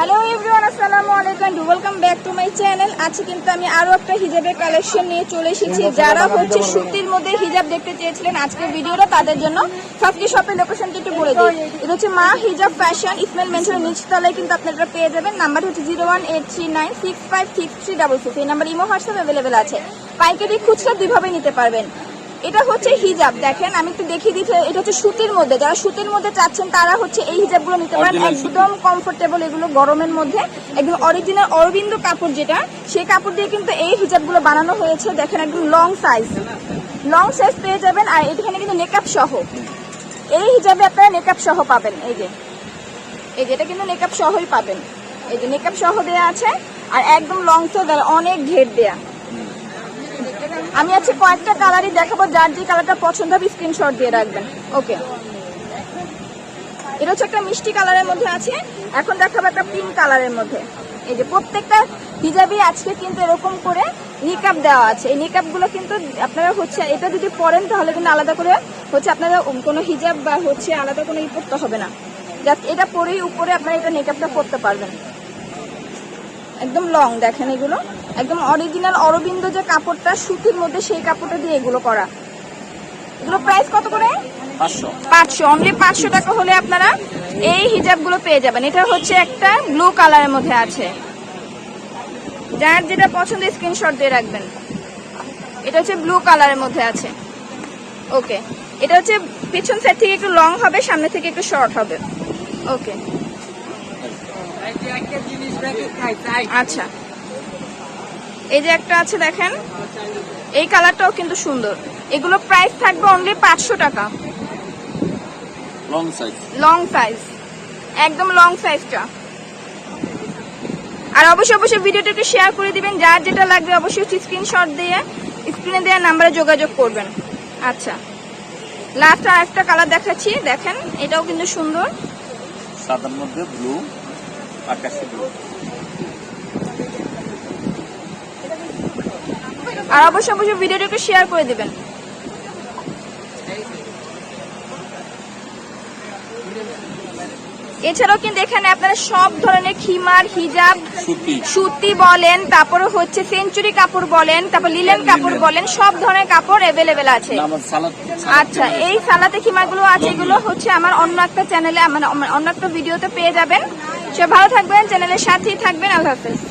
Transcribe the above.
Hello everyone আসসালামু আলাইকুম welcome back to my channel আজকে কিন্তু আমি আরও একটা হিজাবের কালেকশন নিয়ে চলে এসেছি। যারা হচ্ছে সুতির মধ্যে হিজাব দেখতে চেয়েছিলেন আজকের ভিডিওটা তাদের জন্য ফার্স্টলি শপের লোকেশনটা একটু বলে দিই। এটা হচ্ছে মা হিজাব ফ্যাশন ইসমাইল মেনশনের নিচতলায় কিন্তু আপনারা পেয়ে যাবেন। নাম্বার হচ্ছে zero one eight three nine six five six three double six এই নাম্বার ইমো হোয়াটসঅ্যাপ অ্যাভেলেবেল আছে। পাইকারি খুচরা দুইভাবে নিতে পারবেন। এটা হচ্ছে হিজাব দেখেন আমি একটু দেখিয়ে দিচ্ছি এটা হচ্ছে সুতির মধ্যে যারা সুতির মধ্যে চাচ্ছেন তারা হচ্ছে এই হিজাবগুলো নিতে পারেন। একদম কমফোর্টেবল এগুলো গরমের মধ্যে একদম অরিজিনাল অরবিন্দ কাপড় যেটা সেই কাপড় দিয়ে কিন্তু এই হিজাবগুলো বানানো হয়েছে দেখেন একদম লং সাইজ লং সাইজ পেয়ে যাবেন আর এখানে কিন্তু নেকআপ সহ। এই হিজাবে আপনারা নেকআপ সহ পাবেন এই যে। এই যে এটা কিন্তু নেকআপ সহই পাবেন। এই যে নেকআপ সহ দেয়া আছে আর একদম লং সাইজ অনেক ঘের দেয়া। আমি আজকে কয়েকটা কালারই দেখাবো, যার যে কালারটা পছন্দ হবে স্ক্রিনশট দিয়ে রাখবেন। ওকে এটা হচ্ছে একটা মিষ্টি কালারের মধ্যে আছে, এখন দেখাবো একটা পিঙ্ক কালারের মধ্যে। এই যে প্রত্যেকটা হিজাবি আজকে কিন্তু এরকম করে নিকাপ দেওয়া আছে। এই নিকাপগুলো কিন্তু আপনারা হচ্ছে, এটা যদি পরেন তাহলে কিন্তু আলাদা করে হচ্ছে আপনারা কোনো হিজাব বা হচ্ছে আলাদা কোনো ই পড়তে হবে না। জাস্ট এটা পরেই উপরে আপনারা এটা মেকআপটা করতে পারবেন। একদম লং দেখেন এগুলো। একদম অরিজিনাল অরবিন্দ যে কাপড়টা সুতির মধ্যে সেই কাপড়টা দিয়ে এগুলো করা। এগুলো প্রাইস কত করে? পাঁচশো। অনলি পাঁচশো টাকা হলে আপনারা এই হিজাবগুলো পেয়ে যাবেন। এটা হচ্ছে একটা ব্লু কালারের মধ্যে আছে। যার যেটা পছন্দ স্ক্রিনশট দিয়ে রাখবেন। এটা হচ্ছে ব্লু কালারের মধ্যে আছে। ওকে এটা হচ্ছে পিছন সাইড থেকে একটু লং হবে সামনে থেকে একটু শর্ট হবে। ওকে আচ্ছা। এই যে একটা আছে দেখেন এই কালারটাও কিন্তু সুন্দর। এগুলো প্রাইস থাকবে অনলি পাঁচশো টাকা। লং সাইজ লং সাইজ একদম লং সাইজটা আর অবশ্যই অবশ্যই ভিডিওটা একটু শেয়ার করে দিবেন যার যেটা লাগবে অবশ্যই স্ক্রিনশট দিয়ে স্ক্রিনে দেওয়া নাম্বারে যোগাযোগ করবেন। আচ্ছা। লাস্ট আর একটা কালার দেখাচ্ছি দেখেন এটাও কিন্তু সুন্দর। সাদার মধ্যে ব্লু আকাশি আর অবশ্যই অবশ্যই ভিডিওটা একটু শেয়ার করে দেবেন। এছাড়াও কিন্তু এখানে আপনারা সব ধরনের খিমার হিজাব সুতি। বলেন তারপরে হচ্ছে সেঞ্চুরি কাপড় বলেন তারপর লিলেন কাপড় বলেন সব ধরনের কাপড় এভেলেবেল আছে। আচ্ছা এই সালাতে খিমাগুলো আছে এগুলো হচ্ছে আমার অন্য একটা চ্যানেলে অন্য একটা ভিডিওতে পেয়ে যাবেন। সে ভালো থাকবেন চ্যানেলের সাথেই থাকবেন আল্লাহ হাফেজ।